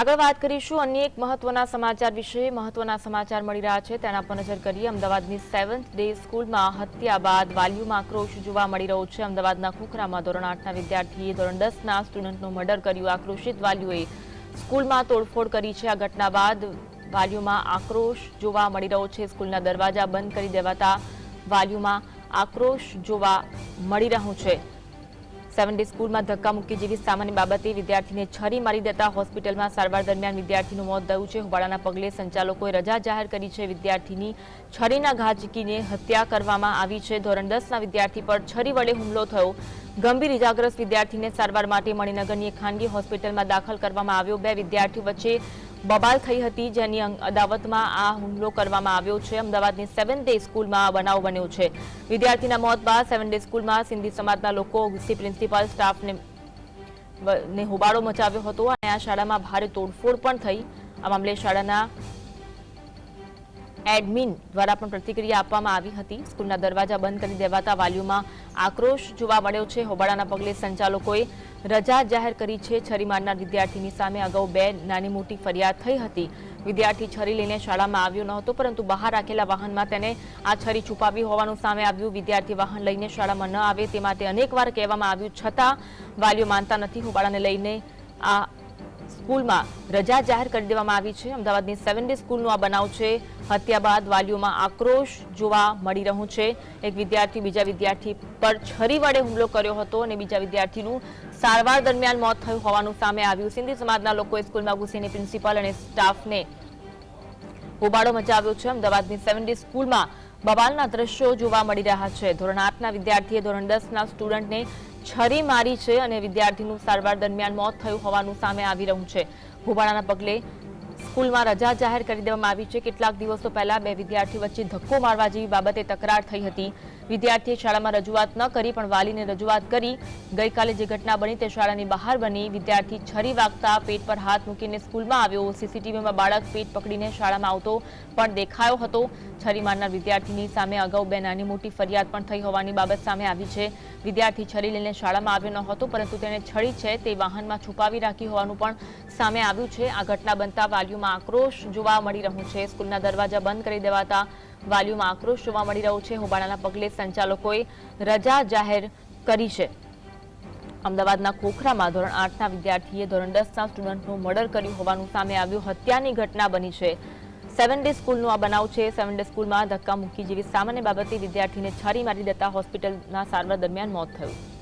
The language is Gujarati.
આગળ વાત કરીશું અન્ય એક મહત્વના સમાચાર વિશે. મહત્વના સમાચાર મળી રહ્યા છે. તેના પર નજર કરીએ. અમદાવાદની સેવન્થ ડે સ્કૂલમાં હત્યા બાદ વાલીઓમાં આક્રોશ જોવા મળી રહ્યો છે. અમદાવાદના ખોખરામાં ધોરણ આઠના વિદ્યાર્થીએ ધોરણ દસના સ્ટુડન્ટનું મર્ડર કર્યું. આક્રોશિત વાલીઓએ સ્કૂલમાં તોડફોડ કરી છે. આ ઘટના બાદ વાલીઓમાં આક્રોશ જોવા મળી રહ્યો છે. સ્કૂલના દરવાજા બંધ કરી દેવાતા વાલીઓમાં આક્રોશ જોવા મળી રહ્યો છે. સેવન ડે સ્કૂલમાં ધક્કા મૂકી જેવી સામાન્ય બાબતે વિદ્યાર્થીને છરી મારી દેતા હોસ્પિટલમાં સારવાર દરમિયાન વિદ્યાર્થીનું મોત થયું છે. હોબાળાના પગલે સંચાલકોએ રજા જાહેર કરી છે. વિદ્યાર્થીની છરીના ઘા ઝીકીને હત્યા કરવામાં આવી છે. ધોરણ દસના વિદ્યાર્થી પર છરી વડે હુમલો થયો. ગંભીર ઇજાગ્રસ્ત વિદ્યાર્થીને સારવાર માટે મણિનગરની ખાનગી હોસ્પિટલમાં દાખલ કરવામાં આવ્યો. બે વિદ્યાર્થીઓ વચ્ચે બબાલ થઈ હતી જેની અદાવતમાં આ હુમલો કરવામાં આવ્યો છે. અમદાવાદની સેવન ડે સ્કૂલમાં બનાવ બન્યો છે. વિદ્યાર્થીના મોત બાદ સેવન ડે સ્કૂલમાં સિંધી સમાજના લોકો સી પ્રિન્સિપાલ સ્ટાફને હોબાળો મચાવ્યો હતો અને આ શાળામાં ભારે તોડફોડ પણ થઈ. આ મામલે શાળાના એડમિન દ્વારા પણ પ્રતિક્રિયા આપવામાં આવી હતી. સ્કૂલના દરવાજા બંધ કરી દેવાતા વાલીઓમાં આક્રોશ જોવા મળ્યો છે. હોબાળાના પગલે સંચાલકોએ રજા જાહેર કરી છે. છરી મારનાર વિદ્યાર્થીની સામે અગાઉ બે નાની મોટી ફરિયાદ થઈ હતી. વિદ્યાર્થી છરી લઈને શાળામાં આવ્યો ન હતો, પરંતુ બહાર રાખેલા વાહનમાં તેને આ છરી છુપાવી હોવાનું સામે આવ્યું. વિદ્યાર્થી વાહન લઈને શાળામાં ન આવે તે માટે અનેકવાર કહેવામાં આવ્યું, છતાં વાલીઓ માનતા નથી. હોબાળાને લઈને આ સ્કૂલમાં રજા જાહેર કરી દેવામાં આવી છે. અમદાવાદની સેવન ડે આ બનાવ છે. હત્યા બાદ વાલીઓમાં આક્રોશ જોવા મળી રહ્યો છે. એક વિદ્યાર્થી બીજા વિદ્યાર્થી પર છરી વડે હુમલો કર્યો હતો અને બીજા વિદ્યાર્થીનું સારવાર દરમિયાન મોત થયું હોવાનું સામે આવ્યું. સિંધી સમાજના લોકોએ સ્કૂલમાં ઘૂસીને પ્રિન્સિપાલ અને સ્ટાફને હોબાળો મચાવ્યો છે. અમદાવાદની સેવન ડે સ્કૂલમાં બવાલના દ્રશ્યો જોવા મળી રહ્યા છે. ધોરણ આઠના વિદ્યાર્થીએ ધોરણ દસના સ્ટુડન્ટને છરી મારી છે અને વિદ્યાર્થીનું સારવાર દરમિયાન મોત થયું હોવાનું સામે આવી રહ્યું છે. હોબાળાના પગલે સ્કૂલમાં રજા જાહેર કરી દેવામાં આવી છે. કેટલાક દિવસો પહેલા બે વિદ્યાર્થીઓ વચ્ચે ધક્કો મારવા જેવી બાબતે તકરાર થઈ હતી. વિદ્યાર્થીએ શાળામાં રજૂઆત ન કરી, પણ વાલીને રજૂઆત કરી. ગઈકાલે જે ઘટના બની તે શાળાની બહાર બની. વિદ્યાર્થી છરી વાગતા પેટ પર હાથ મૂકીને સ્કૂલમાં આવ્યો. સીસીટીવીમાં બાળક પેટ પકડીને શાળામાં આવતો પણ દેખાયો હતો. છરી મારનાર વિદ્યાર્થીની સામે અગાઉ બે નાની મોટી ફરિયાદ પણ થઈ હોવાની બાબત સામે આવી છે. વિદ્યાર્થી છરી લઈને શાળામાં આવ્યો ન હતો, પરંતુ તેણે છરી છે તે વાહનમાં છુપાવી રાખી હોવાનું પણ સામે આવ્યું છે. આ ઘટના બનતા વાલીઓમાં આક્રોશ જોવા મળી રહ્યો છે. સ્કૂલના દરવાજા બંધ કરી દેવાતા વાલીઓમાં આક્રોશ જોવા મળી રહ્યો છે. હોબાળાના પગલે સંચાલકોએ રજા જાહેર કરી છે. અમદાવાદના ખોખરામાં ધોરણ આઠના વિદ્યાર્થીએ ધોરણ દસના સ્ટુડન્ટનું મર્ડર કર્યું હોવાનું સામે આવ્યું. હત્યાની ઘટના બની છે. સેવન ડે સ્કૂલનો આ બનાવ છે. સેવન ડે સ્કૂલમાં ધક્કા મૂકી જેવી સામાન્ય બાબતે વિદ્યાર્થીને છરી મારી દેતા હોસ્પિટલના સારવાર દરમિયાન મોત થયું.